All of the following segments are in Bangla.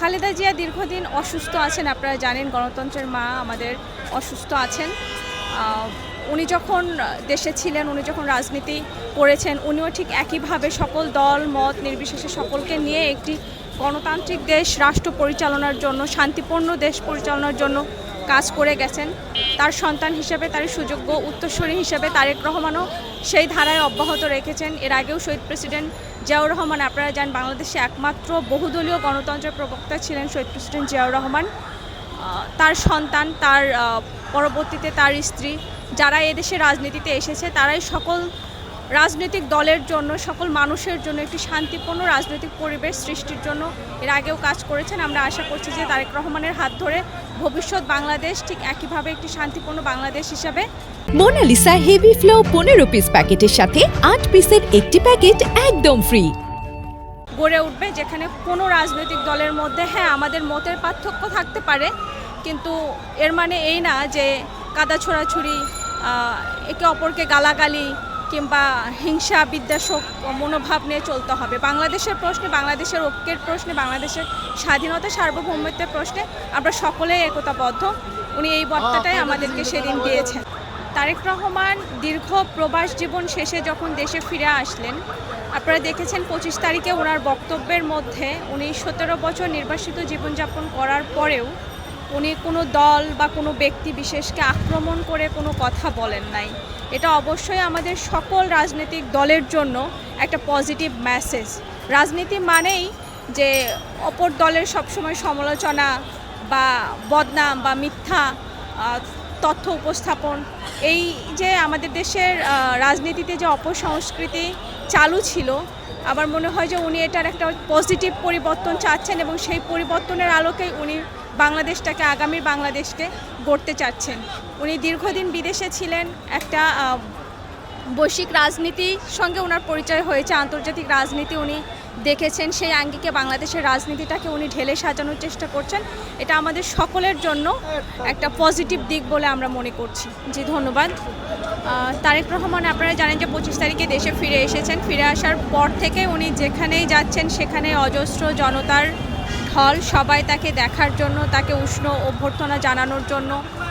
খালেদা জিয়া দীর্ঘদিন অসুস্থ আছেন, আপনারা জানেন গণতন্ত্রের মা আমাদের অসুস্থ আছেন। উনি যখন দেশে ছিলেন, উনি যখন রাজনীতি করেছেন, উনিও ঠিক একইভাবে সকল দল, মত, নির্বিশেষে সকলকে নিয়ে একটি গণতান্ত্রিক দেশ, রাষ্ট্র পরিচালনার জন্য, শান্তিপূর্ণ দেশ পরিচালনার জন্য কাজ করে গেছেন। তার সন্তান হিসেবে তার সুযোগ্য উত্তরসূরি হিসেবে তারেক রহমানও সেই ধারায় অব্যাহত রেখেছেন। এর আগেও শহীদ প্রেসিডেন্ট জিয়াউর রহমান, আপনারা জানেন, বাংলাদেশে একমাত্র বহুদলীয় গণতন্ত্রের প্রবক্তা ছিলেন শহীদ প্রেসিডেন্ট জিয়াউর রহমান। তার সন্তান, তার পরবর্তীতে তার স্ত্রী, যারা এদেশে রাজনীতিতে এসেছে, তারাই সকল রাজনৈতিক দলের জন্য সকল মানুষের জন্য একটি শান্তিপূর্ণ রাজনৈতিক পরিবেশ সৃষ্টির জন্য এর আগেও কাজ করেছেন। আমরা আশা করছি যে তারেক রহমানের হাত ধরে ভবিষ্যৎ বাংলাদেশ ঠিক একইভাবে একটি শান্তিপূর্ণ বাংলাদেশ হিসাবে মোনালিসা হেভি ফ্লো পনেরো পিস প্যাকেটের সাথে আট পিসের একটি প্যাকেট একদম ফ্রি গড়ে উঠবে যেখানে কোনো রাজনৈতিক দলের মধ্যে হ্যাঁ আমাদের মতের পার্থক্য থাকতে পারে কিন্তু এর মানে এই না যে কাদা ছোড়াছুড়ি একে অপরকে গালাগালি কিংবা হিংসা বিদ্বেষক মনোভাব নিয়ে চলতে হবে। বাংলাদেশের প্রশ্নে, বাংলাদেশের ঐক্যের প্রশ্নে, বাংলাদেশের স্বাধীনতা, সার্বভৌমত্বের প্রশ্নে আমরা সকলেই একতাবদ্ধ। উনি এই বার্তাটাই আমাদেরকে সেদিন দিয়েছেন। তারেক রহমান দীর্ঘ প্রবাস জীবন শেষে যখন দেশে ফিরে আসলেন, আপনারা দেখেছেন পঁচিশ তারিখে ওনার বক্তব্যের মধ্যে উনি সতেরো বছর নির্বাসিত জীবনযাপন করার পরেও উনি কোনো দল বা কোনো ব্যক্তি বিশেষকে আক্রমণ করে কোনো কথা বলেন নাই। এটা অবশ্যই আমাদের সকল রাজনৈতিক দলের জন্য একটা পজিটিভ মেসেজ রাজনীতি মানেই যে অপর দলের সবসময় সমালোচনা বা বদনাম বা মিথ্যা তথ্য উপস্থাপন। এই যে আমাদের দেশের রাজনীতিতে যে অপসংস্কৃতি চালু ছিল। আবার মনে হয় যে উনি এটার একটা পজিটিভ পরিবর্তন চাচ্ছেন এবং সেই পরিবর্তনের আলোকেই উনি বাংলাদেশটাকে আগামীর বাংলাদেশকে গড়তে চাচ্ছেন। উনি দীর্ঘদিন বিদেশে ছিলেন, একটা বৈশ্বিক রাজনীতির সঙ্গে ওনার পরিচয় হয়েছে, আন্তর্জাতিক রাজনীতি উনি দেখেছেন, সেই আঙ্গিকে বাংলাদেশের রাজনীতিটাকে উনি ঢেলে সাজানোর চেষ্টা করছেন। এটা আমাদের সকলের জন্য একটা পজিটিভ দিক বলে আমরা মনে করছি। জি, ধন্যবাদ। তারেক রহমান, আপনারা জানেন যে পঁচিশ তারিখে দেশে ফিরে এসেছেন। ফিরে আসার পর থেকে উনি যেখানেই যাচ্ছেন, সেখানে অজস্র জনতার ঢল, সবাই তাকে দেখার জন্য, তাকে উষ্ণ অভ্যর্থনা জানানোর জন্য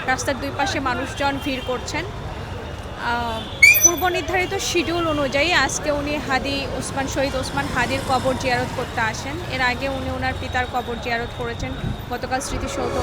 রাস্তার দুই পাশে মানুষজন ভিড় করছেন। পূর্ব নির্ধারিত শিডিউল অনুযায়ী আজকে উনি হাদি ওসমান, শহীদ ওসমান হাদির কবর জিয়ারত করতে আসেন। এর আগে উনি ওনার পিতার কবর জিয়ারত করেছেন। গতকাল স্মৃতিসৌধ